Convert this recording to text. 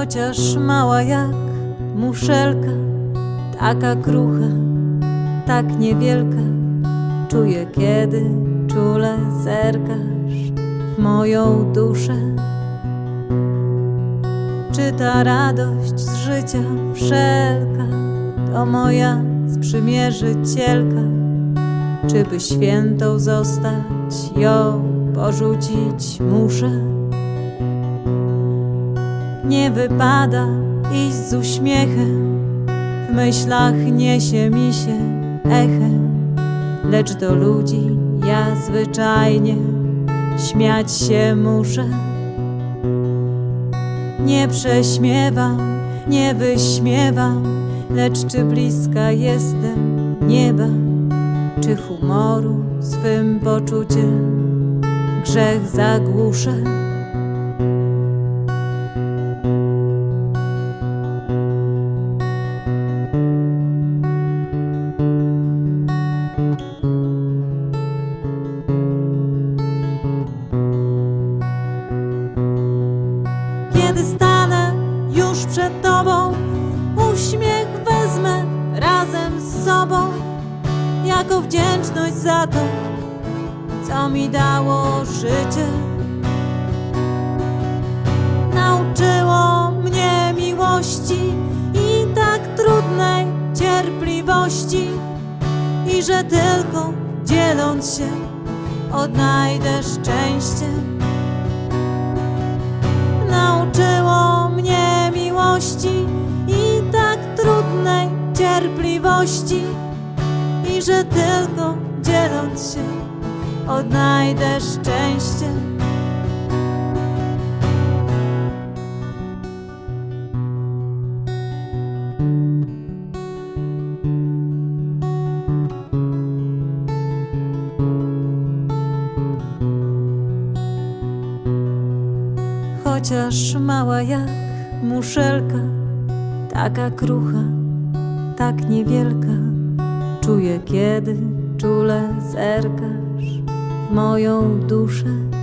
Chociaż mała jak muszelka, taka krucha, tak niewielka, czuję kiedy czule zerkasz w moją duszę. Czy ta radość z życia wszelka to moja sprzymierzycielka? Czy by świętą zostać, ją porzucić muszę? Nie wypada iść z uśmiechem, w myślach niesie mi się echem, lecz do ludzi ja zwyczajnie śmiać się muszę. Nie prześmiewam, nie wyśmiewam, lecz czy bliska jestem nieba, czy humoru swym poczuciem grzech zagłuszę. Kiedy stanę już przed Tobą, uśmiech wezmę razem z sobą, jako wdzięczność za to, co mi dało życie. Nauczyło mnie miłości i tak trudnej cierpliwości, i że tylko dzieląc się odnajdę szczęście i tak trudnej cierpliwości i że tylko dzieląc się odnajdę szczęście. Chociaż mała jak muszelka, taka krucha, tak niewielka, czuję kiedy czule zerkasz w moją duszę.